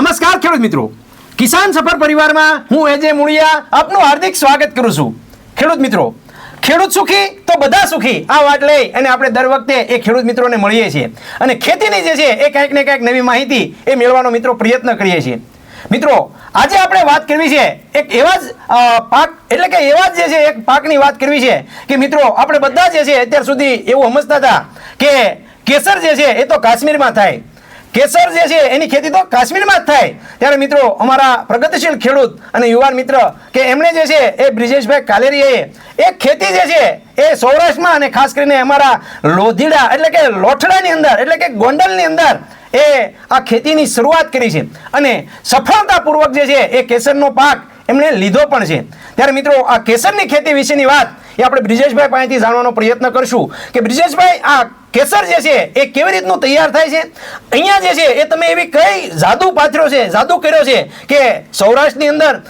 નમસ્કાર ખેડૂત મિત્રો. કિસાન સફર પરિવારમાં હું એજે મુળિયા આપનું હાર્દિક સ્વાગત કરું છું. ખેડૂત મિત્રો, ખેડૂત સુખી તો બધા સુખી. આ વાત લઈ અને આપણે દર વખતે એ ખેડૂત મિત્રોને મળીએ છીએ. અને ખેતીની જે છે એ કંઈક ને કંઈક નવી માહિતી એ મેળવવાનો મિત્રો પ્રયત્ન કરીએ છીએ. મિત્રો, આજે આપણે વાત કરવી છે એક એવા જ પાક, એટલે કે એવા જ જે છે એક પાકની વાત કરવી છે કે મિત્રો, આપણે બધા જે છે અત્યાર સુધી એવું સમજતા હતા કે કેસર જે છે એ તો કાશ્મીરમાં થાય. કેસર જે છે, એની ખેતી તો કાશ્મીરમાં જ થાય. ત્યારે મિત્રો, અમારા પ્રગતિશીલ ખેડૂત અને યુવાન મિત્ર કે એમણે જે છે, એ બ્રિજેશભાઈ કાલેરીએ એ ખેતી જે છે, એ સૌરાષ્ટ્રમાં અને ખાસ કરીને અમારા લોધીડા એટલે કે લોઠડાની અંદર, એટલે કે ગોંડલની અંદર એ આ ખેતીની શરૂઆત કરી છે. અને સફળતાપૂર્વક જે છે, એ કેસરનો પાક એમણે લીધો પણ છે. ત્યારે મિત્રો, આ કેસરની ખેતી વિશેની વાત એ આપણે બ્રિજેશભાઈ પાસેથી જાણવાનો પ્રયત્ન કરશું કે બ્રિજેશભાઈ, આ કેસર જે છે એ કેવી રીતનું તૈયાર થાય છે? અહીંયા જે છે એ તમે એવી કઈ જાદુ પાથર્યો છે, જાદુ કર્યો છે કે સૌરાષ્ટ્રની અંદર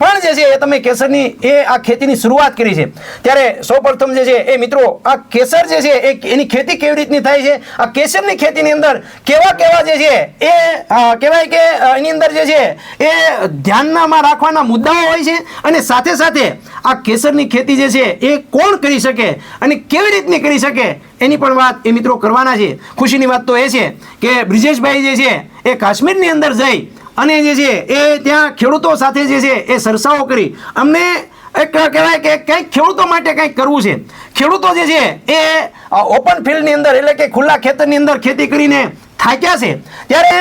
પણ જે છે એ તમે કેસરની એ આ ખેતીની શરૂઆત કરી છે. ત્યારે સૌપ્રથમ જે છે એ મિત્રો, આ કેસર જે છે એ એની ખેતી કેવી રીતની થાય છે? આ કેસરની ખેતીની અંદર કેવા કેવા જે છે એ કહેવાય કે એની અંદર જે છે એ ધ્યાનમાં રાખવાના મુદ્દાઓ હોય છે અને સાથે સાથે આ કેસરની ખેતી જે છે એ કોણ કરી શકે અને કેવી રીતની કરી શકે? એની પણ વાત એ મિત્રો કરવાના છે. ખુશીની વાત તો એ છે કે બ્રિજેશભાઈ જે છે એ કાશ્મીરની અંદર જઈ અને જે છે એ ત્યાં ખેડૂતો સાથે જે છે એ સરસાઓ કરી. અમને એક કહેવાય કે કંઈક ખેડૂતો માટે કંઈક કરવું છે. ખેડૂતો જે છે એ ઓપન ફિલ્ડની અંદર એટલે કે ખુલ્લા ખેતરની અંદર ખેતી કરીને થાક્યા છે. ત્યારે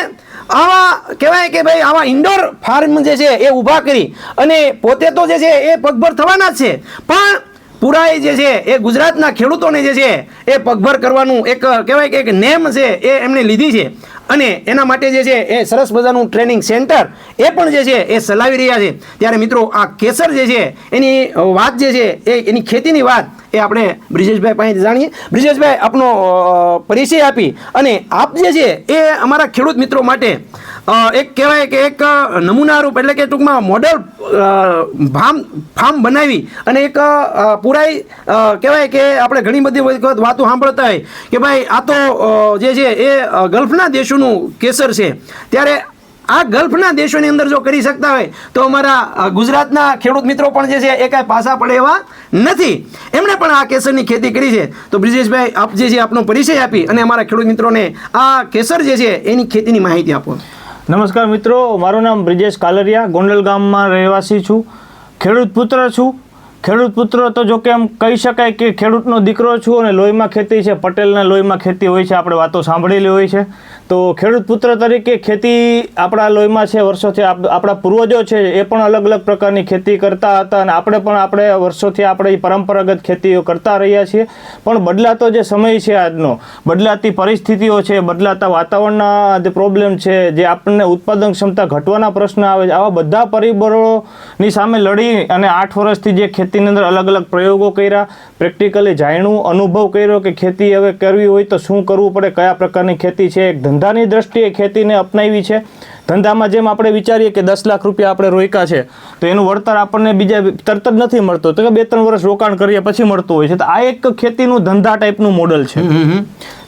આવા કહેવાય કે ભાઈ આવા ઇન્ડોર ફાર્મ જે છે એ ઊભા કરી અને પોતે તો જે છે એ પગભર થવાના જ છે. પણ પુરાએ જે છે એ ગુજરાતના ખેડૂતોને જે છે એ પગભર કરવાનું એક, કહેવાય કે એક નેમ છે એ એમણે લીધી છે. અને એના માટે જે છે એ સરસ મજાનું ટ્રેનિંગ સેન્ટર એ પણ જે છે એ ચલાવી રહ્યા છે. ત્યારે મિત્રો આ કેસર જે છે એની વાત જે છે એ, એની ખેતીની વાત એ આપણે બ્રિજેશભાઈ પાસેથી જાણીએ. બ્રિજેશભાઈ આપનો પરિચય આપી. અને આપ જે છે એ અમારા ખેડૂત મિત્રો માટે એક કહેવાય કે એક નમૂનારૂપ એટલે કે ટૂંકમાં મોડલ ફાર્મ ફાર્મ બનાવી અને એક પુરાઈ કહેવાય કે આપણે ઘણી બધી વખત વાતો સાંભળતા હોય કે ભાઈ આ તો જે છે એ ગલ્ફના દેશોનું કેસર છે. ત્યારે આ ગલ્ફના દેશોની અંદર જો કરી શકતા હોય તો અમારા ગુજરાતના ખેડૂત મિત્રો પણ જે છે એ કાંઈ પાસા પડે એવા નથી. એમણે પણ આ કેસરની ખેતી કરી છે. તો બ્રિજેશભાઈ, આપ જે છે આપનો પરિચય આપી અને અમારા ખેડૂત મિત્રોને આ કેસર જે છે એની ખેતીની માહિતી આપો. નમસ્કાર મિત્રો મારું નામ બ્રિજેશ કાલરિયા ગોંડલ ગામમાં રહેવાસી છું. ખેડૂત પુત્ર છું. ખેડૂત પુત્ર તો જો કે એમ કહી શકાય કે ખેડૂતનો દીકરો છું અને લોહીમાં ખેતી છે. પટેલના લોહીમાં ખેતી હોય છે. આપણે વાતો સાંભળેલી હોય છે. તો ખેડૂત પુત્ર તરીકે ખેતી આપણા લોહીમાં છે, વર્ષોથી આપ- આપણા પૂર્વજો છે, એ પણ અલગ અલગ પ્રકારની ખેતી કરતા હતા અને આપણે પણ આપણે વર્ષોથી આપણે પરંપરાગત ખેતીઓ કરતા રહ્યા છીએ. પણ બદલાતો જે સમય છે આજનો, બદલાતી પરિસ્થિતિઓ છે, બદલાતા વાતાવરણના જે પ્રોબ્લેમ છે, જે આપણને ઉત્પાદન ક્ષમતા ઘટવાના પ્રશ્ન આવે છે, આવા બધા પરિબળોની સામે લડી અને આઠ વર્ષથી જે ખેતીની અંદર અલગ અલગ પ્રયોગો કર્યા પ્રેક્ટિકલી જાણ્યું, અનુભવ કર્યો કે ખેતી હવે કરવી હોય તો શું કરવું પડે, કયા પ્રકારની ખેતી છે, એક ધંધાની દ્રષ્ટિએ ખેતીને અપનાવી છે. ધંધામાં જેમ આપણે વિચારીએ કે દસ લાખ રૂપિયા આપણે રોક્યા છે તો એનું વળતર આપણને બીજા તરત જ નથી મળતું. તો કે બે ત્રણ વર્ષ રોકાણ કરીએ પછી મળતું હોય છે. તો આ એક ખેતીનું ધંધા ટાઈપનું મોડલ છે.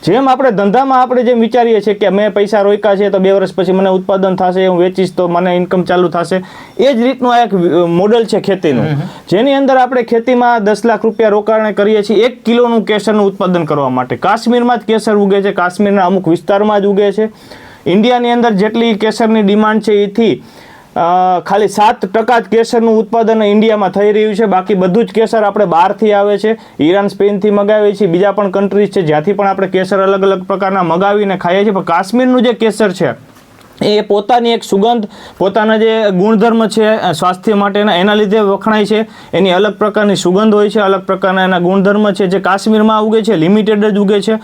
જેમ આપણે ધંધામાં આપણે જેમ વિચારીએ છીએ કે મેં પૈસા રોક્યા છે તો બે વર્ષ પછી મને ઉત્પાદન થશે હું વેચીશ તો મને ઇન્કમ ચાલુ થશે. એ જ રીતનું આ એક મોડલ છે ખેતીનું. જેની અંદર આપણે ખેતીમાં દસ લાખ રૂપિયા રોકાણ કરીએ છીએ એક કિલોનું કેસરનું ઉત્પાદન કરવા માટે. કાશ્મીરમાં જ કેસર ઉગે છે કાશ્મીરના અમુક વિસ્તારમાં જ ઉગે છે. ઇન્ડિયાની અંદર જેટલી કેસરની ડિમાન્ડ છે એથી ખાલી સાત ટકા જ કેસરનું ઉત્પાદન ઇન્ડિયામાં થઈ રહ્યું છે. બાકી બધું જ કેસર આપણે બહારથી આવે છે. ઈરાન, સ્પેનથી મગાવીએ છીએ. બીજા પણ કન્ટ્રીઝ છે જ્યાંથી પણ આપણે કેસર અલગ અલગ પ્રકારના મગાવીને ખાઈએ છીએ. પણ કાશ્મીરનું જે કેસર છે, એ પોતાની એક સુગંધ, પોતાના જે ગુણધર્મ છે, સ્વાસ્થ્ય માટેના, એના લીધે વખણાય છે. એની અલગ પ્રકારની સુગંધ હોય છે, અલગ પ્રકારના એના ગુણધર્મ છે જે કાશ્મીરમાં ઉગે છે. લિમિટેડ જ ઉગે છે.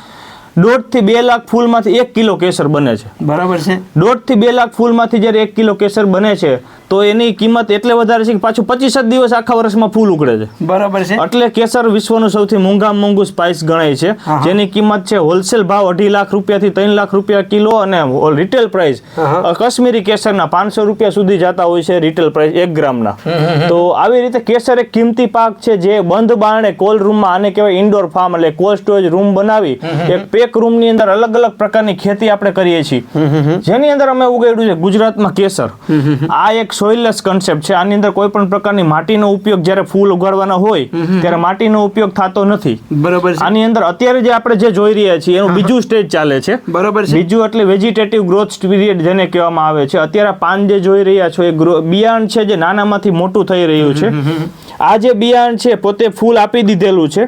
દોઢથી બે લાખ ફૂલમાંથી એક કિલો કેસર બને છે. બરાબર છે. દોઢથી બે લાખ ફૂલમાંથી જ્યારે એક કિલો કેસર બને છે તો એની કિંમત એટલે વધારે છે કે પાછું પચીસ જ દિવસ આખા વર્ષમાં ફૂલ ઉકળે છે. બરાબર છે. એટલે કેસર વિશ્વનું સૌથી મોંઘામાં મોંઘું સ્પાઇસ ગણાય છે. જેની કિંમત છે હોલસેલ ભાવ અઢી લાખ રૂપિયાથી ત્રણ લાખ રૂપિયા કિલો અને રિટેલ પ્રાઇસ કશ્મીરી કાશ્મીરી કેસરના પાંચસો રૂપિયા સુધી જતા હોય છે રિટેલ પ્રાઇસ એક ગ્રામના. તો આવી રીતે કેસર એક કિંમતી પાક છે જે બંધ બારણે કોલ્ડ રૂમમાં આને કહેવાય ઇન્ડોર ફાર્મ એટલે કોલ્ડ સ્ટોરેજ રૂમ બનાવી એક પેક રૂમની અંદર અલગ અલગ પ્રકારની ખેતી આપણે કરીએ છીએ. જેની અંદર અમે ઉગાડ્યું છે ગુજરાતમાં કેસર. આ એક સોઇલલેસ કન્સેપ્ટ છે. આની અંદર કોઈ પણ પ્રકારની માટીનો ઉપયોગ જ્યારે ફૂલ ઉગાડવાના હોય ત્યારે માટીનો ઉપયોગ થતો નથી. બરોબર આની અંદર અત્યારે જે આપણે જે જોઈ રહ્યા છીએ એનું બીજું સ્ટેજ ચાલે છે. બરોબર છે. બીજું એટલે વેજીટેટિવ ગ્રોથ પીરિયડ જેને કહેવામાં આવે છે. અત્યારે પાન જે જોઈ રહ્યા છો એ બિયારણ છે જે નાનામાંથી મોટું થઈ રહ્યું છે. આ જે બિયારણ છે પોતે ફૂલ આપી દીધેલું છે.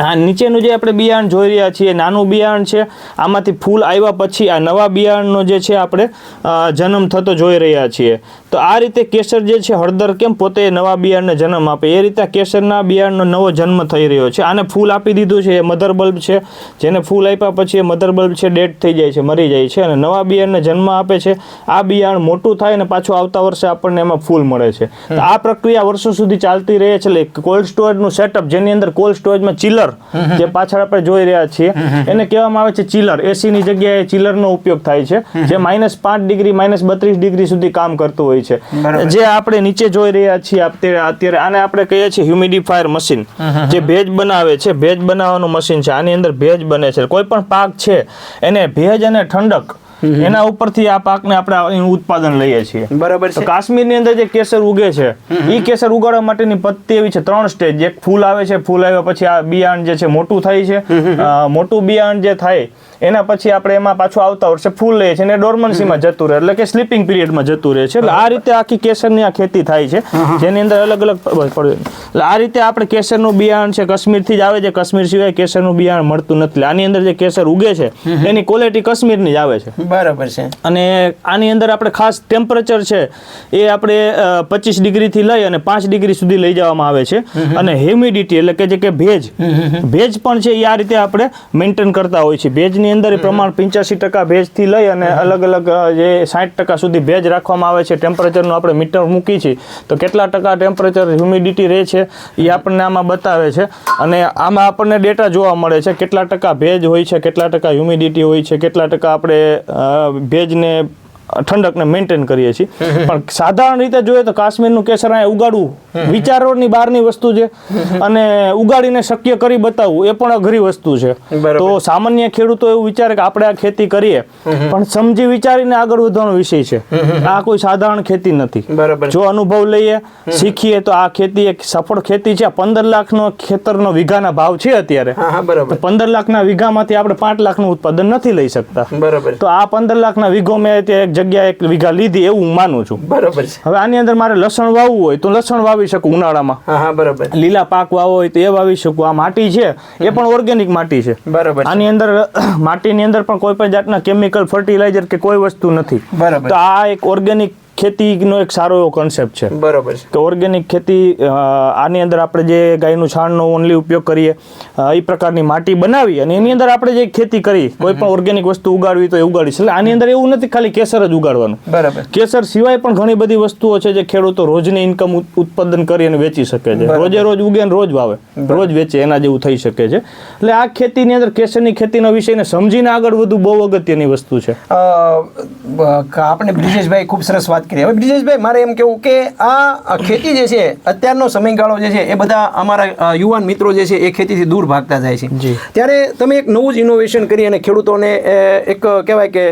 આ નીચેનું જે આપણે બિયારણ જોઈ રહ્યા છીએ નાનું બિયારણ છે આમાંથી ફૂલ આવ્યા પછી આ નવા બિયારણનો જે છે આપણે જન્મ થતો જોઈ રહ્યા છીએ. તો આ રીતે કેસર જે છે હળદર કેમ પોતે નવા બિયારણને જન્મ આપે? એ રીતે કેસરના બિયારણનો નવો જન્મ થઈ રહ્યો છે. આને ફૂલ આપી દીધું છે એ મધર બલ્બ છે જેને ફૂલ આપ્યા પછી એ મધર બલ્બ છે ડેડ થઈ જાય છે મરી જાય છે અને નવા બિયારણને જન્મ આપે છે. આ બિયારણ મોટું થાય અને પાછું આવતા વર્ષે આપણને એમાં ફૂલ મળે છે. આ પ્રક્રિયા વર્ષો સુધી ચાલતી રહે છે. એટલે કોલ્ડ સ્ટોરેજનું સેટઅપ જેની અંદર કોલ્ડ સ્ટોરેજમાં ચિલર જે પાછળ આપણે જોઈ રહ્યા છીએ. એને કહેવામાં આવે છે ચિલર એસીની જગ્યાએ ચિલરનો ઉપયોગ થાય છે. જે માઇનસ પાંચ ડિગ્રી માઇનસ બત્રીસ ડિગ્રી સુધી કામ કરતું હોય છે. જે આપણે નીચે જોઈ રહ્યા છીએ અત્યારે અત્યારે આને આપણે કહીએ છીએ હ્યુમિડિફાયર મશીન જે ભેજ બનાવે છે ભેજ બનાવવાનું મશીન છે. આની અંદર ભેજ બને છે. કોઈ પણ પાક છે એને ભેજ અને ઠંડક એના ઉપરથી આ પાકને આપણે ઉત્પાદન લઈએ છીએ. બરાબર છે. કાશ્મીરની અંદર જે કેસર ઉગે છે એ કેસર ઉગાડવા માટેની પદ્ધતિ એવી છે ત્રણ સ્ટેજ એક ફૂલ આવે છે ફૂલ આવ્યા પછી આ બિયારણ જે છે મોટું થાય છે. મોટું બિયારણ જે થાય એના પછી આપણે એમાં પાછું આવતા વર્ષે ફૂલ લઈએ છીએ અને ડોર્મન્સીમાં જતું રહે એટલે કે સ્લીપિંગ પિરિયડમાં જતું રહે છે. એટલે આ રીતે આખી કેસરની આ ખેતી થાય છે. જેની અંદર અલગ અલગ. એટલે આ રીતે આપણે કેસરનું બિયારણ છે કાશ્મીરથી જ આવે છે. કાશ્મીર સિવાય કેસરનું બિયારણ મળતું નથી. આની અંદર જે કેસર ઉગે છે એની ક્વોલિટી કાશ્મીરની જ આવે છે. બરાબર છે. અને આની અંદર આપણે ખાસ ટેમ્પરેચર છે એ આપણે પચીસ ડિગ્રીથી લઈ અને પાંચ ડિગ્રી સુધી લઈ જવામાં આવે છે. અને હ્યુમિડિટી એટલે કે જે કે ભેજ. ભેજ પણ છે એ આ રીતે આપણે મેન્ટેન કરતા હોય છે. ભેજની અંદર એ પ્રમાણ પંચ્યાસી ટકા ભેજથી લઈ અને અલગ અલગ જે સાઠ ટકા સુધી ભેજ રાખવામાં આવે છે. ટેમ્પરેચરનું આપણે મીટર મૂકી છીએ તો કેટલા ટકા ટેમ્પરેચર હ્યુમિડિટી રહે છે એ આપણને આમાં બતાવે છે. અને આમાં આપણને ડેટા જોવા મળે છે કેટલા ટકા ભેજ હોય છે કેટલા ટકા હ્યુમિડિટી હોય છે કેટલા ટકા આપણે ભેજને ઠંડકને મેન્ટેન કરીએ છીએ. પણ સાધારણ રીતે જોઈએ તો કાશ્મીરનું કેસર અહીંયા ઉગાડવું વિચારોની બહારની વસ્તુ છે. અને ઉગાડીને શક્ય કરી બતાવવું એ પણ અઘરી વસ્તુ છે. તો સામાન્ય ખેડૂતો એવું વિચારે કે આપણે આ ખેતી કરીએ પણ સમજી વિચારીને આગળ વધવાનો વિષય છે. આ કોઈ સાધારણ ખેતી નથી. જો અનુભવ લઈએ શીખીએ તો આ ખેતી એક સફળ ખેતી છે. પંદર લાખનો ખેતરનો વીઘાના ભાવ છે અત્યારે. પંદર લાખના વીઘામાંથી આપણે પાંચ લાખનું ઉત્પાદન નથી લઈ શકતા. બરાબર. તો આ પંદર લાખના વીઘો મેં એક જગ્યાએ એક વીઘા લીધી એવું હું માનું છું. બરાબર છે. હવે આની અંદર મારે લસણ વાવવું હોય તો લસણ વાવી શકું ઉનાળામાં. હા હા બરાબર. લીલા પાક વાવો હોય તો એ વાવી શકું. આ માટી છે એ પણ ઓર્ગેનિક માટી છે. બરાબર આની અંદર માટીની અંદર પણ કોઈ પણ જાતના કેમિકલ ફર્ટિલાઇઝર કે કોઈ વસ્તુ નથી. બરાબર. તો આ એક ઓર્ગેનિક ખેતીનો એક સારો એવો કોન્સેપ્ટ છે. બરાબર છે. કે ઓર્ગેનિક ખેતી આની અંદર આપણે જે ગાયનું છાણનો ઓનલી ઉપયોગ કરીએ એ પ્રકારની માટી બનાવી અને એની અંદર આપણે જે ખેતી કરી કોઈ પણ ઓર્ગેનિક વસ્તુ ઉગાડવી તો એ ઉગાડી છે એટલે આની અંદર એવું નથી ખાલી કેસર જ ઉગાડવાનું. બરાબર. કેસર સિવાય પણ ઘણી બધી વસ્તુઓ છે જે ખેડૂતો રોજની ઇન્કમ ઉત્પાદન કરી અને વેચી શકે છે. રોજે રોજ ઉગે અને રોજ વાવે. રોજ વેચે એના જેવું થઈ શકે છે. એટલે આ ખેતીની અંદર કેસરની ખેતીના વિષયને સમજીને આગળ વધવું બહુ અગત્યની વસ્તુ છે. આપણે બ્રિજેશભાઈ ખૂબ સરસ વાત કરી હવે બ્રિજેશભાઈ મારે એમ કેવું કે આ ખેતી જે છે અત્યારનો સમયગાળો જે છે એ બધા અમારા યુવાન મિત્રો જે છે એ ખેતીથી દૂર ભાગતા જાય છે. ત્યારે તમે એક નવું જ ઇનોવેશન કરી અને ખેડૂતોને એક કહેવાય કે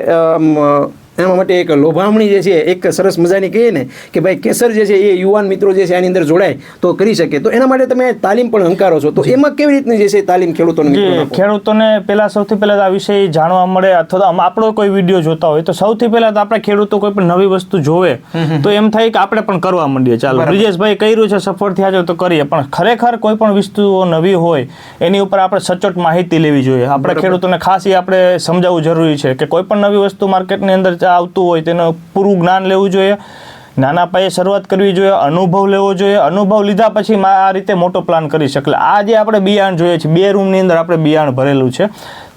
એના માટે એક લોભામણી જે છે એક સરસ મજાની કહીએ ને કે ભાઈ કેસર જે છે એ યુવાન મિત્રો જે છે આની અંદર જોડાય તો કરી શકે. તો એના માટે તમે તાલીમ પણ હંકારો છો. તો એમાં કેવી રીતની જે છે તાલીમ ખેડૂતોને? ખેડૂતોને પેલા સૌથી પહેલા આ વિષય જાણવા મળે અથવા તો આપણો કોઈ વીડિયો જોતા હોય તો સૌથી પહેલા તો આપણે ખેડૂતો કોઈ પણ નવી વસ્તુ જોવે તો એમ થાય કે આપણે પણ કરવા માંડીએ. ચાલો. બ્રિજેશભાઈ કર્યું છે સફળ થયા છે તો કરીએ. પણ ખરેખર કોઈ પણ વસ્તુઓ નવી હોય એની ઉપર આપણે સચોટ માહિતી લેવી જોઈએ. આપણે ખેડૂતોને ખાસ એ આપણે સમજાવવું જરૂરી છે કે કોઈ પણ નવી વસ્તુ માર્કેટની અંદર આવતું હોય તેનું પૂરું જ્ઞાન લેવું જોઈએ, નાના પાયે શરૂઆત કરવી જોઈએ, અનુભવ લેવો જોઈએ, અનુભવ લીધા પછી આ રીતે મોટો પ્લાન કરી શકે આ જે આપણે બિયાણ જોઈએ છે, બે રૂમની અંદર આપણે બિયાણ ભરેલું છે.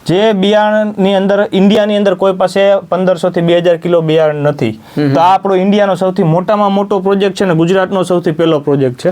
જે બિયારણની અંદર ઇન્ડિયાની અંદર કોઈ પાસે પંદરસો થી બે હજાર કિલો બિયારણ નથી. તો આ આપણો ઇન્ડિયાનો સૌથી મોટામાં મોટો પ્રોજેક્ટ છે ને ગુજરાતનો સૌથી પહેલો પ્રોજેક્ટ છે.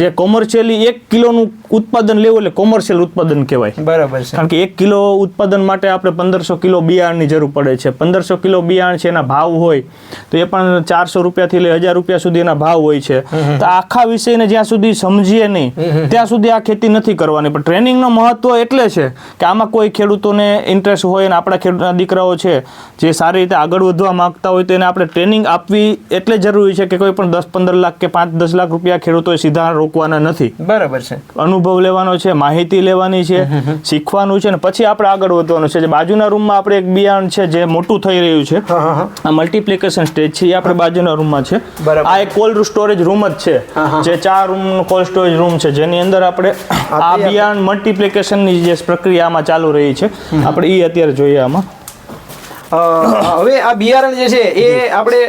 જે કોમર્શિયલી એક કિલોનું ઉત્પાદન લેવું એટલે કોમર્શિયલ ઉત્પાદન કહેવાય. બરાબર છે. કારણ કે એક કિલો ઉત્પાદન માટે આપણે પંદરસો કિલો બિયારણની જરૂર પડે છે. પંદરસો કિલો બિયારણ છે એના ભાવ હોય તો એ પણ ચારસો રૂપિયાથી લઈ હજાર રૂપિયા સુધી એના ભાવ હોય છે. તો આખા વિષયને જ્યાં સુધી સમજીએ નહીં ત્યાં સુધી આ ખેતી નથી કરવાની. પણ ટ્રેનિંગનો મહત્વ એટલે છે કે આમાં કોઈ ખેડૂતોને ઇન્ટરેસ્ટ હોય અને આપણા ખેડૂતના દીકરાઓ છે જે સારી રીતે આગળ વધવા માંગતા હોય તો એને આપણે ટ્રેનિંગ આપવી એટલે જરૂરી છે કે કોઈ પણ દસ પંદર લાખ કે પાંચ દસ લાખ રૂપિયા ખેડૂતોએ સીધા રોકવાના નથી. બરાબર છે. અનુભવ લેવાનો છે માહિતી લેવાની છે શીખવાનું છે ને પછી આપણે આગળ વધવાનું છે. જે બાજુના રૂમમાં આપણે એક બિયારણ છે જે મોટું થઈ રહ્યું છે આ મલ્ટીપ્લિકેશન સ્ટેજ છે એ આપણે બાજુના રૂમમાં છે. આ એક કોલ્ડ સ્ટોરેજ રૂમ જ છે. જે ચાર રૂમ કોલ્ડ સ્ટોરેજ રૂમ છે. જેની અંદર આપણે આ બિયાણ બિયારણ મલ્ટિપ્લિકેશનની જે પ્રક્રિયામાં ચાલુ રહી છે. આપણે એ અત્યારે જોઈએ આમાં. હવે આ બિયારણ જે છે એ આપણે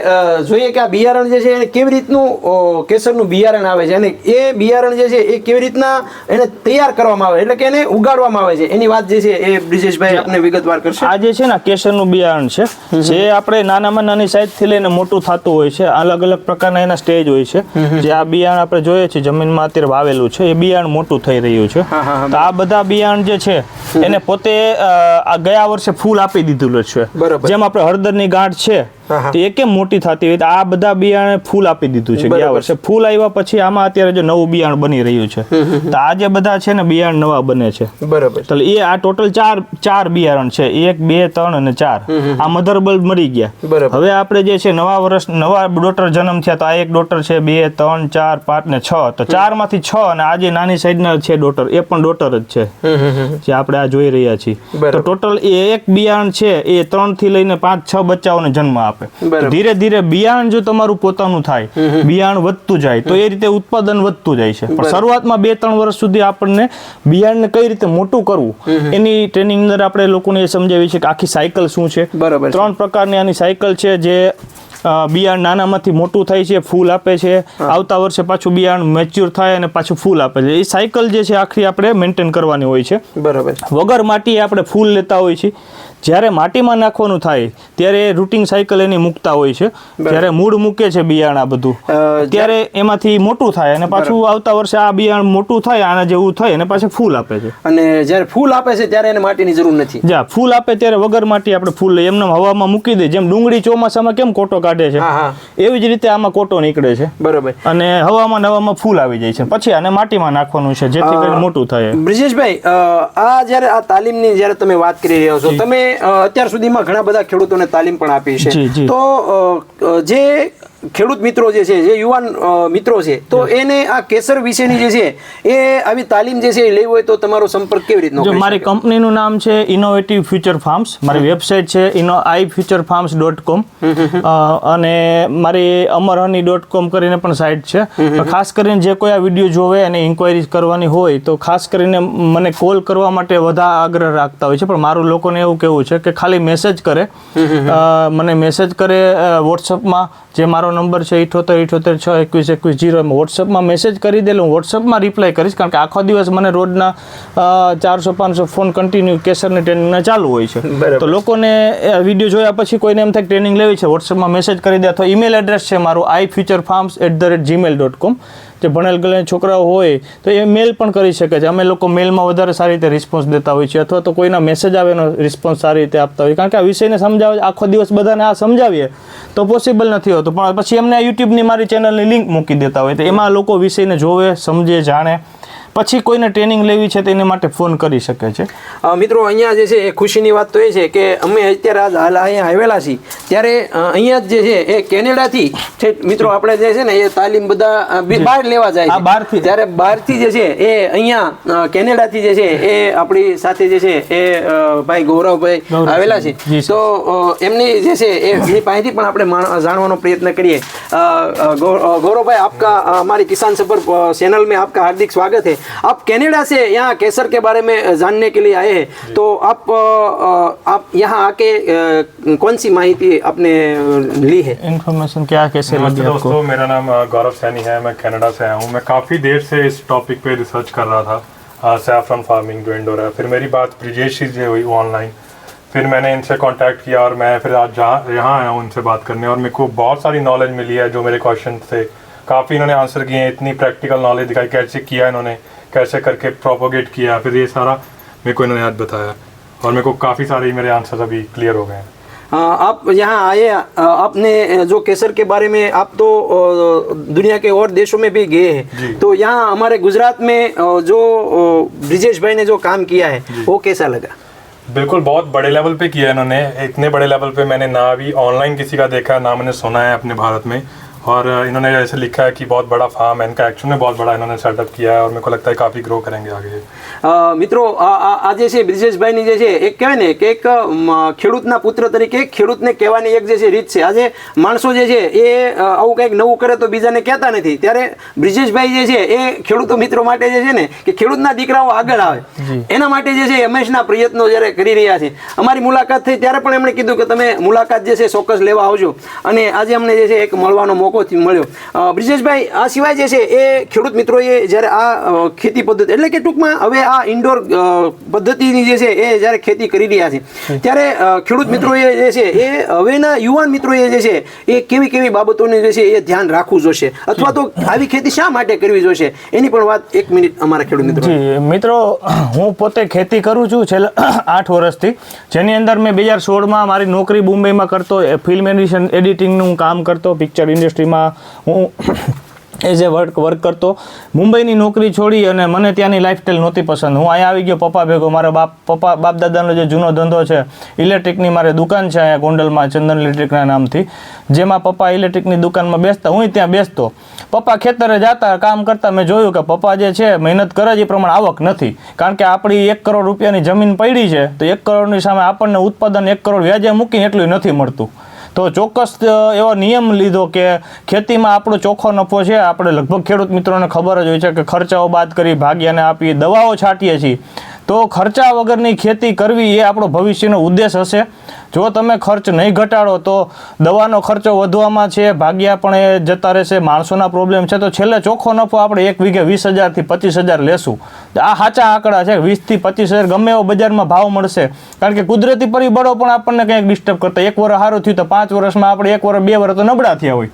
જોઈએ કે આ બિયારણ જે છે કેવી રીતનું કેસરનું બિયારણ આવે છે અને એ બિયારણ જે છે એ કેવી રીતના એને તૈયાર કરવામાં આવે? એટલે કે એને ઉગાડવામાં આવે છે. એની વાત જે છે એ બ્રિજેશભાઈ આપણે વિગતવાર કરશે. આ જે છે ને કેસરનું બિયારણ છે જે આપણે નાનામાં નાની સાઈઝથી લઈને મોટું થતું હોય છે અલગ અલગ પ્રકારના એના સ્ટેજ હોય છે. જે આ બિયારણ આપણે જોઈએ છીએ જમીનમાં અત્યારે વાવેલું છે એ બિયારણ મોટું થઈ રહ્યું છે. તો આ બધા બિયારણ જે છે એને પોતે આ ગયા વર્ષે ફૂલ આપી દીધેલું છે. બરાબર. જેમ આપણે હળદરની ગાંઠ છે. તો એક કેમ મોટી થતી હોય તો આ બધા બિયારણે ફૂલ આપી દીધું છે. ગયા. વર્ષે ફૂલ આવ્યા પછી આમાં અત્યારે જો નવું બિયારણ બની રહ્યું છે. તો આ જે બધા છે ને બિયારણ નવા બને છે. બરાબર એટલે એ આ ટોટલ ચાર ચાર બિયારણ છે. એક બે ત્રણ અને ચાર. આ મધર બલ્બ મરી ગયા. હવે આપણે જે છે નવા વર્ષ નવા ડોટર જન્મ થયા તો આ એક ડોટર છે બે ત્રણ ચાર પાંચ ને છ. તો ચારમાંથી છ અને આ જે નાની સાઈડના છે ડોટર એ પણ ડોટર જ છે. જે આપણે આ જોઈ રહ્યા છીએ. તો ટોટલ એ એક બિયારણ છે એ ત્રણથી લઈને પાંચ છ બચ્ચાઓને જન્મ આપે. બરાબર. ધીરે ધીરે બિયારણ જો તમારું પોતાનું થાય બિયારણ વધતું જાય તો એ રીતે ઉત્પાદન વધતું જાય છે. પણ શરૂઆતમાં બે ત્રણ વર્ષ સુધી આપણને બિયારણને કઈ રીતે મોટું કરવું એની ટ્રેનિંગ અંદર આપણે લોકોને એ સમજાવી છે કે આખી સાયકલ શું છે. બરાબર ત્રણ પ્રકારની આની સાયકલ છે જે બિયારણ નાનામાંથી મોટું થાય છે ફૂલ આપે છે. આવતા વર્ષે પાછું બિયારણ મેચ્યોર થાય અને પાછું ફૂલ આપે છે. એ સાયકલ જે છે આખી આપણે મેન્ટેન કરવાની હોય છે. બરાબર વગર માટી આપણે ફૂલ લેતા હોય છીએ. જ્યારે માટીમાં નાખવાનું થાય ત્યારે એ રૂટિંગ સાયકલ એની મૂકતા હોય છે. જ્યારે મૂળ મૂકે છે બિયારણ આ બધું ત્યારે એમાંથી મોટું થાય અને પાછું આવતા વર્ષે આ બિયારણ મોટું થાય આના જેવું થાય અને પાછું ફૂલ આપે છે. અને જ્યારે ફૂલ આપે છે ત્યારે એને માટીની જરૂર નથી. જા ફૂલ આપે ત્યારે વગર માટી આપણે ફૂલ લઈએ. એમને હવામાં મૂકી દઈએ જેમ ડુંગળી ચોમાસામાં કેમ કોટો કાઢે છે? એવી જ રીતે આમાં કોટો નીકળે છે. બરોબર. અને હવામાં હવામાં ફૂલ આવી જાય છે. પછી આને માટીમાં નાખવાનું છે જેથી કરીને મોટું થાય. બ્રિજેશભાઈ આ જ્યારે આ તાલીમની જ્યારે તમે વાત કરી રહ્યા છો તમે અત્યાર સુધીમાં ઘણા બધા ખેડૂતોને તાલીમ પણ આપી છે. તો જે ખેડૂત મિત્રો જે છે જે યુવાન મિત્રો છે તો એને આ કેસર વિશેની જે છે એ આવી તાલીમ જે છે એ લેવી હોય તો તમારો સંપર્ક કેવી રીતનો મારી કંપનીનું નામ છે ઇનોવેટિવ ફ્યુચર ફાર્મ્સ મારી વેબસાઇટ છે ino I future farms dot com અને મારી અમરહની ડોટ કોમ કરીને પણ સાઇટ છે. ખાસ કરીને જે કોઈ આ વીડિયો જોવે અને ઇન્ક્વાયરી કરવાની હોય તો ખાસ કરીને મને કોલ કરવા માટે વધારે આગ્રહ રાખતા હોય છે. પણ મારું લોકોને એવું કેવું છે કે ખાલી મેસેજ કરે. મને મેસેજ કરે વોટ્સઅપમાં જે મારો નંબર છે ઇઠોતેર ઇઠોતેર છ એકવીસ એકવીસ જીરો વોટ્સઅપમાં મેસેજ કરી દેલો. હું વોટ્સઅપમાં રિપ્લાય કરીશ કારણ કે આખો દિવસ મને રોજના ચારસો પાંચસો ફોન કન્ટિન્યુ કેસરની ટ્રેનિંગના ચાલુ હોય છે. તો લોકોને વીડિયો જોયા પછી કોઈને એમ થાય ટ્રેનિંગ લેવી છે વોટ્સઅપમાં મેસેજ કરી દે અથવા ઈમેલ એડ્રેસ છે મારું I future farms at the rate gmail dot com જે ભણેલ ગણેલ છોકરાઓ હોય, તો એ મેલ પણ કરી શકે છે. અમે લોકો મેલમાં વધારે સારી રીતે રિસ્પોન્સ દેતા હોઈએ છીએ અથવા તો કોઈના મેસેજ આવે એનો રિસ્પોન્સ સારી રીતે આપતા હોય કારણ કે આ વિષયને સમજાવે આખો દિવસ બધાને આ સમજાવીએ તો પોસિબલ નથી હોતું. પણ પછી એમને યુટ્યુબની મારી ચેનલની લિંક મૂકી દેતા હોય તો એમાં લોકો વિષયને જોવે, સમજે, જાણે. પછી કોઈને ટ્રેનિંગ લેવી છે તેની માટે ફોન કરી શકે છે. મિત્રો અહીંયા જે છે એ ખુશીની વાત તો એ છે કે અમે અત્યારે આજ હાલ અહીંયા આવેલા છીએ. ત્યારે અહીંયા જે છે એ કેનેડાથી મિત્રો આપણે જે છે ને એ તાલીમ બધા બહાર લેવા જાય બહારથી. જ્યારે બહારથી જે છે એ અહીંયા કેનેડાથી જે છે એ આપણી સાથે જે છે એ ભાઈ ગૌરવભાઈ આવેલા છે. તો એમની જે છે એ એમની પાસેથી પણ આપણે જાણવાનો પ્રયત્ન કરીએ. ગૌરવભાઈ આપકા અમારી કિસાન સફર ચેનલ મેં આપકા હાર્દિક સ્વાગત હે. आप कनाडा से यहाँ केसर के बारे में जानने के लिए आए हैं। तो आप आप यहाँ आके कौन सी माहिती आपने ली है? इन्फॉर्मेशन क्या कैसे लगी आपको? दोस्तों मेरा नाम गौरव सैनी है। मैं कनाडा से आया हूँ। मैं काफ़ी देर से इस टॉपिक पे रिसर्च कर रहा था सैफरन फ़ार्मिंग जो इंडोर है। फिर मेरी बात ब्रिजेश से हुई ऑनलाइन फिर मैंने इनसे कांटेक्ट किया और मैं फिर आज जहाँ यहाँ आया हूँ इनसे बात करने। और मेरे को बहुत सारी नॉलेज मिली है जो मेरे क्वेश्चन थे काफ़ी इन्होंने आंसर किए हैं। इतनी प्रैक्टिकल नॉलेज दिखाई कैसे किया इन्होंने। कैसे करके प्रोपोगेट किया फिर ये सारा मेरे को इन्होंने आज बताया। और मेरे को काफ़ी सारे मेरे आंसर अभी क्लियर हो गए हैं। आप यहाँ आए आपने जो केसर के बारे में आप तो दुनिया के और देशों में भी गए हैं। तो यहाँ हमारे गुजरात में जो ब्रिजेश भाई ने जो काम किया है वो कैसा लगा? बिल्कुल बहुत बड़े लेवल पे किया है इन्होंने। इतने बड़े लेवल पे मैंने ना अभी ऑनलाइन किसी का देखा ना मैंने सुना है अपने भारत में। और इन्होंने ऐसे लिखा है कि बहुत बड़ा फार्म है इनका एक्चुअल में बहुत बड़ा इन्होंने सेटअप किया है और मेरे को लगता है काफ़ी ग्रो करेंगे आगे અ, મિત્રો આ આ- આ જે છે બ્રિજેશભાઈની જે છે એક કહેવાય ને કે એક અમ, ખેડૂતના પુત્ર તરીકે ખેડૂતને કહેવાની એક જે છે રીત છે આજે માણસો જે છે એ અ, આવું કંઈક નવું કરે તો બીજાને કહેતા નથી ત્યારે બ્રિજેશભાઈ જે છે એ ખેડૂતો મિત્રો માટે જે છે ને કે ખેડૂતના દીકરાઓ આગળ આવે એના માટે જે છે એ હંમેશના પ્રયત્નો જ્યારે કરી રહ્યા છે અમારી મુલાકાત થઈ ત્યારે પણ એમણે કીધું કે તમે મુલાકાત જે છે ચોક્કસ લેવા આવજો અને આજે અમને જે છે એક મળવાનો મોકો થી મળ્યો. બ્રિજેશભાઈ આ સિવાય જે છે એ ખેડૂત મિત્રોએ જ્યારે આ ખેતી પદ્ધતિ એટલે કે ટૂંકમાં હવે આ ઇન્ડોર પદ્ધતિની જે છે એ જ્યારે ખેતી કરી રહ્યા છે ત્યારે ખેડૂત મિત્રોએ જે છે એ હવેના યુવાન મિત્રોએ જે છે એ કેવી કેવી બાબતોને જે છે એ ધ્યાન રાખવું જોશે? અથવા તો આવી ખેતી શા માટે કરવી જોશે? એની પણ વાત એક મિનિટ અમારા ખેડૂત મિત્રો મિત્રો હું પોતે ખેતી કરું છું છેલ્લા આઠ વર્ષથી. જેની અંદર મેં બે હજાર સોળમાં મારી નોકરી મુંબઈમાં કરતો ફિલ્મ એડિશન એડિટિંગનું કામ કરતો પિક્ચર ઇન્ડસ્ટ્રીમાં હું એઝ એ વર્ક વર્ક કરતો, મુંબઈની નોકરી છોડી અને મને ત્યાંની લાઈફસ્ટાઈલ નહોતી પસંદ. હું અહીંયા આવી ગયો, પપ્પા ભેગો, મારા બાપ, પપ્પા બાપ દાદાનો જે જૂનો ધંધો છે ઇલેક્ટ્રિકની મારે દુકાન છે અહીંયા ગોંડલમાં, ચંદન ઇલેક્ટ્રિકના નામથી. જેમાં પપ્પા ઇલેક્ટ્રિકની દુકાનમાં બેસતા હું ત્યાં બેસતો. પપ્પા ખેતરે જતા, કામ કરતા, મેં જોયું કે પપ્પા જે છે, મહેનત કરે એ પ્રમાણે આવક નથી. કારણ કે આપણી એક કરોડ રૂપિયાની જમીન પડી છે, તો એક કરોડની સામે આપણને ઉત્પાદન એક કરોડ વ્યાજે મૂકીને એટલું નથી મળતું. તો ચોક્કસ એવો નિયમ લીધો કે ખેતીમાં આપણો ચોખ્ખો નફો છે. આપણે લગભગ ખેડૂત મિત્રોને ખબર જ હોય છે કે ખર્ચાઓ બાદ કરી ભાગ્યાને આપી દવાઓ છાંટીએ છીએ. તો ખર્ચા વગરની ખેતી કરવી એ આપણો ભવિષ્યનો ઉદ્દેશ હશે. જો તમે ખર્ચ નહીં ઘટાડો તો દવાનો ખર્ચો વધવામાં છે, ભાગ્યા પણ એ જતા રહેશે, માણસોના પ્રોબ્લેમ છે. તો છેલ્લે ચોખ્ખો નફો આપણે એક વીઘે વીસ હજારથી પચીસ હજાર લેશું. આ સાચા આંકડા છે વીસથી પચીસ હજાર ગમે એવો બજારમાં ભાવ મળશે. કારણ કે કુદરતી પરિબળો પણ આપણને કંઈક ડિસ્ટર્બ કરતા. એક વર્ષ સારું થયું તો પાંચ વર્ષમાં આપણે એક વર્ષ બે વર્ષ તો નબળા થયા હોય.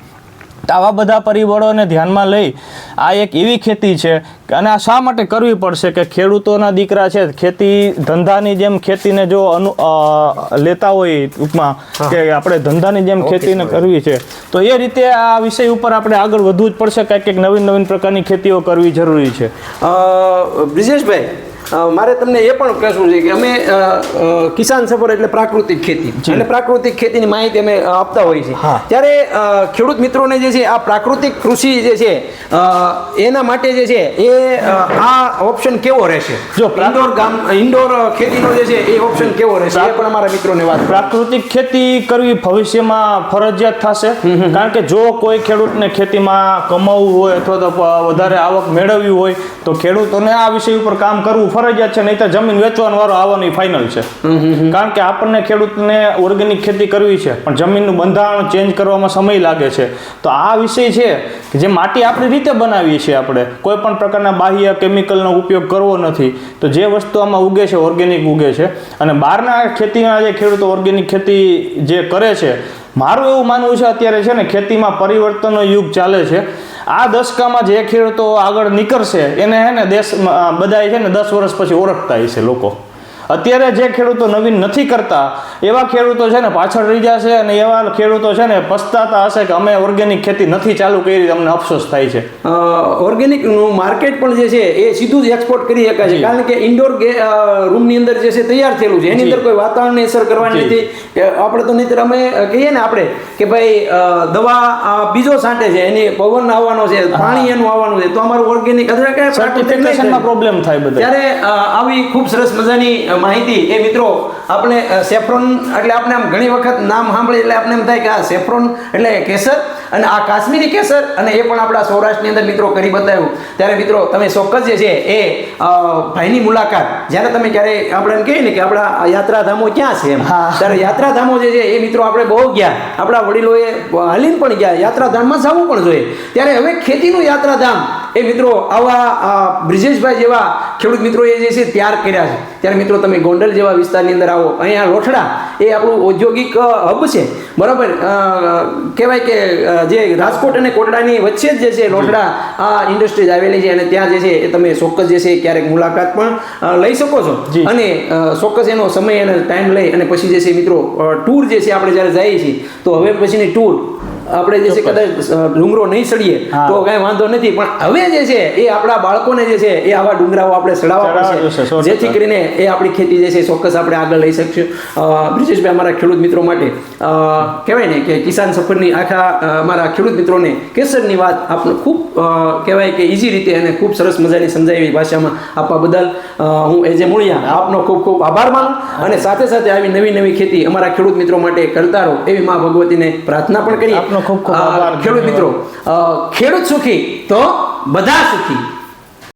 આવા બધા પરિબળોને ધ્યાનમાં લઈ આ એક એવી ખેતી છે કે અને આ શા માટે કરવી પડશે કે ખેડૂતોના દીકરા છે ખેતી ધંધાની જેમ ખેતીને જો અનુ લેતા હોય ટૂંકમાં કે આપણે ધંધાની જેમ ખેતીને કરવી છે તો એ રીતે આ વિષય ઉપર આપણે આગળ વધવું જ પડશે. કંઈક કંઈક નવીન નવીન પ્રકારની ખેતીઓ કરવી જરૂરી છે. બ્રિજેશભાઈ મારે તમને એ પણ કહેવું છે કે અમે કિસાન સફર એટલે પ્રાકૃતિક ખેતી. એટલે પ્રાકૃતિક ખેતીની માહિતી અમે આપતા હોઈએ છીએ. ત્યારે ખેડૂત મિત્રોને જે છે આ પ્રાકૃતિક કૃષિ જે છે એના માટે જે છે એ આ ઓપ્શન કેવો રહેશે? જો ઇન્ડોર ગામ ઇન્ડોર ખેતીનો જે છે એ ઓપ્શન કેવો રહેશે? એ પણ અમારા મિત્રોને વાત પ્રાકૃતિક ખેતી કરવી ભવિષ્યમાં ફરજિયાત થશે. કારણ કે જો કોઈ ખેડૂતને ખેતીમાં કમાવવું હોય અથવા તો વધારે આવક મેળવવી હોય તો ખેડૂતોને આ વિષય ઉપર કામ કરવું ફરજિયાત છે, નહીં તો જમીન વેચવાનો વારો આવવાની ફાઇનલ છે. કારણ કે આપણને ખેડૂતને ઓર્ગેનિક ખેતી કરવી છે, પણ જમીનનું બંધારણ ચેન્જ કરવામાં સમય લાગે છે. તો આ વિષય છે કે જે માટી આપણી રીતે બનાવીએ છીએ આપણે, કોઈ પણ પ્રકારના બાહ્ય કેમિકલનો ઉપયોગ કરવો નથી. તો જે વસ્તુ આમાં ઉગે છે ઓર્ગેનિક ઉગે છે. અને બહારના ખેતીના જે ખેડૂતો ઓર્ગેનિક ખેતી જે કરે છે, મારું એવું માનવું છે અત્યારે છે ને, ખેતીમાં પરિવર્તનનો યુગ ચાલે છે. આ દશકામાં જે ખેડૂતો આગળ નીકળશે, એને હે ને દેશ બધા છે ને દસ વર્ષ પછી ઓળખતા હશે લોકો. અત્યારે જે ખેડૂતો નવીન નથી કરતા એવા ખેડૂતો છે ને પાછળ રહી જશે અને એવા ખેડૂતો છે ને પસ્તાતા હશે કે અમે ઓર્ગેનિક ખેતી નથી ચાલુ કરી અમને અફસોસ થાય છે. ઓર્ગેનિકનું માર્કેટ પણ જે છે એ સીધું જ એક્સપોર્ટ કરી શકાય છે. કારણ કે ઇન્ડોર રૂમની અંદર જે છે તૈયાર થયેલું છે. એની અંદર કોઈ વાતાવરણની અસર કરવાની. નથી. કે આપણે તો નહીં અમે કહીએ ને આપણે કે ભાઈ દવા બીજો છાંટે છે એની પવન આવવાનો છે પાણી એનું આવવાનું છે તો અમારું ઓર્ગેનિક અથવા કે પ્રોબ્લેમ થાય બધા ત્યારે આવી ખૂબ સરસ મજાની માહિતી. એ મિત્રો આપણે સેફ્રોન એટલે આપણે આમ ઘણી વખત નામ સાંભળીએ એટલે આપણે એમ થાય કે આ સેફ્રોન એટલે કેસર અને આ કાશ્મીરી કેસર અને એ પણ આપણા સૌરાષ્ટ્રની અંદર મિત્રો કરી બતાવ્યું. ત્યારે મિત્રો તમે ચોક્કસ જે છે એ ભાઈની મુલાકાત. જ્યારે તમે ક્યારે આપણે એમ કહીએ ને કે આપણા યાત્રાધામો ક્યાં છે એમ. ત્યારે યાત્રાધામો જે છે એ મિત્રો આપણે બહુ ગયા. આપણા વડીલોએ હાલીને પણ ગયા. યાત્રાધામમાં જવું પણ જોઈએ. ત્યારે હવે ખેતીનું યાત્રાધામ એ મિત્રો આવા બ્રિજેશભાઈ જેવા ખેડૂત મિત્રોએ જે છે તૈયાર કર્યા છે. ત્યારે મિત્રો તમે ગોંડલ જેવા વિસ્તારની અંદર આવો. અહીંયા રોઠડા એ આપણું ઔદ્યોગિક હબ છે. બરાબર? કહેવાય કે જે રાજકોટ અને કોટડાની વચ્ચે જ જે છે રોઠડા આ ઇન્ડસ્ટ્રીઝ આવેલી છે અને ત્યાં જે છે એ તમે ચોક્કસ જે છે ક્યારેક મુલાકાત પણ લઈ શકો છો. અને ચોક્કસ એનો સમય અને ટાઈમ લઈ અને પછી જે છે મિત્રો ટૂર જે છે આપણે જ્યારે જઈએ છીએ તો હવે પછીની ટૂર આપણે જે છે કદાચ ડુંગરો નહીં સડીએ તો કાંઈ વાંધો નથી. પણ હવે જે છે એ આપણા બાળકોને જે છે એ આવા ડુંગરાઓ આપણે ચડાવવા ચડાવવા જોશે, સો પડશે જેથી કરીને એ આપણી ખેતી જે છે ચોક્કસ આપણે આગળ લઈ શકશું. બ્રિજેશભાઈ અમારા ખેડૂત મિત્રો માટે કહેવાય ને કે કિસાન સફરની આખા અમારા ખેડૂત મિત્રોને કેસરની વાત આપણે ખૂબ કહેવાય કે ઇઝી રીતે અને ખૂબ સરસ મજાની સમજાવી ભાષામાં આપવા બદલ હું હું એજે મૂળિયા આપનો ખૂબ ખૂબ આભાર માનું અને સાથે સાથે આવી નવી નવી ખેતી અમારા ખેડૂત મિત્રો માટે કરતા રહો એવી મા ભગવતીને પ્રાર્થના પણ કરીએ. ખૂબ ખૂબ આભાર. ખેડૂત મિત્રો ખેડૂત સુખી તો બધા સુખી